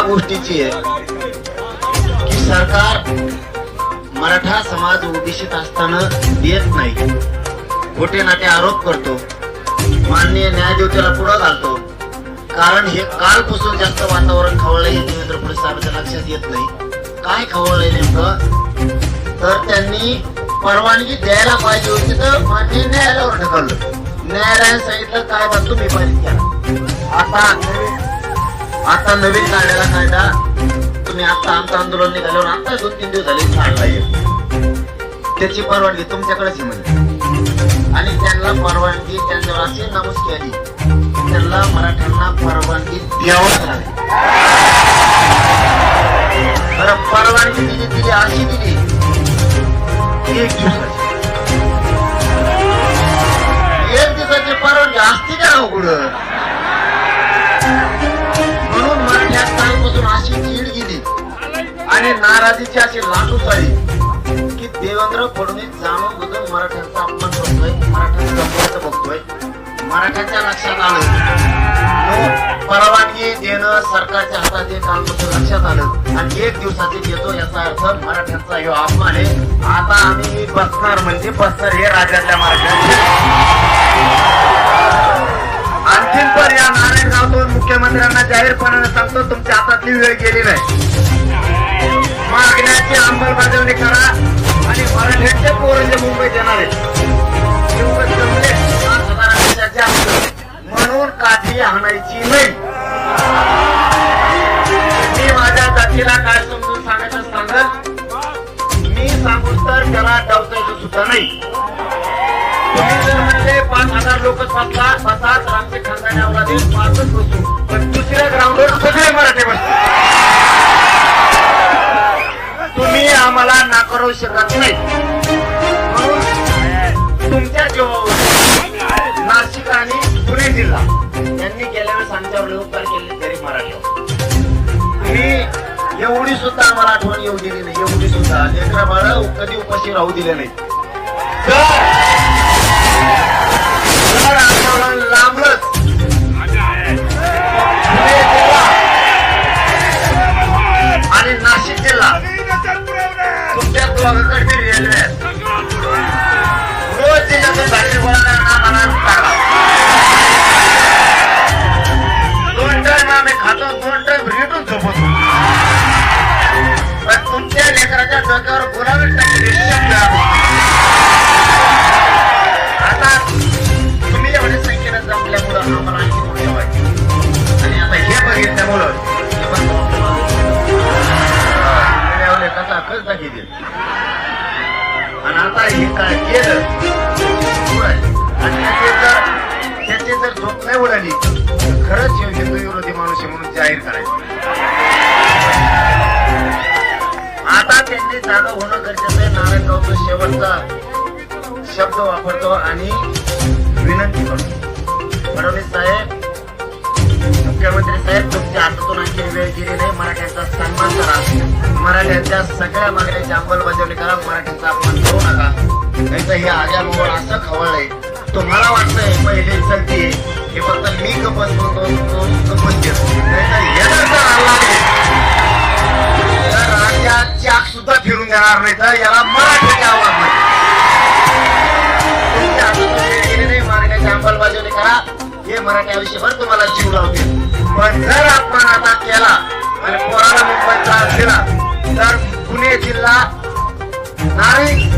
या गोष्टीची आहे की सरकार मराठा समाज उद्देशित असताना देत नाही. खोटे नाते आरोप करतो. माननीय न्यायदेवतेला पुढे घालतो. कारण हे कालपासून जास्त वातावरण खवळलंय हे देवेंद्र फडणवीस साहेबांच्या लक्षात येत नाही. काय खवळलंय नेमकं? तर त्यांनी परवानगी द्यायला पाहिजे होती तर मान्य न्यायालयावर ढकललं. न्यायालयाने सांगितलं काय बा तुम्ही पाहिजे आता आता नवीन काढलेला कायदा तुम्ही आता आमचं आंदोलन निघाल्यावर आता दोन तीन दिवस झाले चाललाय त्याची परवानगी तुमच्याकडेच म्हणजे आणि त्यांना परवानगी त्यांच्यावर अशी नमूद केली त्यांना मराठ्यांना परवानगी द्यावं लागेल. परवानगी दिली दिली अशी दिली. एक दिवसाची. नाराजीची अशी लाटू आहे की देवेंद्र फडणवीस जाणून बुजून मराठ्यांचा अपमान करतोय मराठ्यांचा गंभीरता बघतोय मराठ्यांच्या लक्षात आलं. परवानगी देणं सरकारच्या हातात हे कालपासून लक्षात आलं. आणि एक दिवसाची देतो याचा अर्थ मराठ्यांचा हे अपमान आहे. आता आम्ही बसणार म्हणजे बसणार हे राज्यातल्या मराठ्यांचे. आणखीन पण या नारायणगावतून मुख्यमंत्र्यांना जाहीरपणाने सांगतो तुमच्या हातातली वेळ गेली नाही. मागण्याची अंमलबजावणी करा आणि मराठ्यांचे पोरं जे मुंबईत येणार. आहेत म्हणून काठी आणायची नाही. मी माझ्या जातीला काय समजून सांगायचं सांगत मी सांगून तर त्याला डावचायचं सुद्धा नाही. तुम्ही जर म्हणजे पाच हजार लोक बसला बसा तर आमचे खानदानी अवलादे पाचच बसू. पण दुसऱ्या ग्राउंडवर सगळे मराठी बसतात मला नाकारू शकत नाही. म्हणून तुमच्या जीवावर नाशिक आणि पुणे जिल्हा यांनी गेल्या वेळेस आमच्यावर उपकार केले तरी मराठी. एवढी सुद्धा आम्हाला आठवण येऊ दिली नाही एवढी सुद्धा. लेकरा बाळ कधी उपाशी राहू दिले नाही করছে রেলওয়ে রোজ দিন যত বাড়ির বলা না মানার हे काय केलं आणि त्याचे जर झोप नाही उडाली तर खरंच हे हिंदू विरोधी माणूस म्हणून जाहीर करायचं आता त्यांनी जागा होणं गरजेचं आहे नारायणरावचा शेवटचा शब्द वापरतो आणि विनंती करतो फडणवीस साहेब मुख्यमंत्री साहेब तुमच्या हातातून आणखी वेळ गेली नाही. मराठ्यांचा सन्मान करा. मराठ्यांच्या सगळ्या मागण्याची अंमलबजावणी करा. मराठ्यांचा अपमान करू नका. नाही तर हे आजार मोबाईल असं खवळलंय. तुम्हाला वाटतंय पहिले चलती हे फक्त मी कपत म्हणतो कपत घेतो नाही तर हे आला तर चाक सुद्धा फिरून देणार नाही तर याला मराठी आव्हान नाही तुमच्या अंमलबजावणी करा. हे मराठी आयुष्यभर तुम्हाला जीव लावतील. पण जर आपण आता केला आणि कोणाला मुंबईत त्रास दिला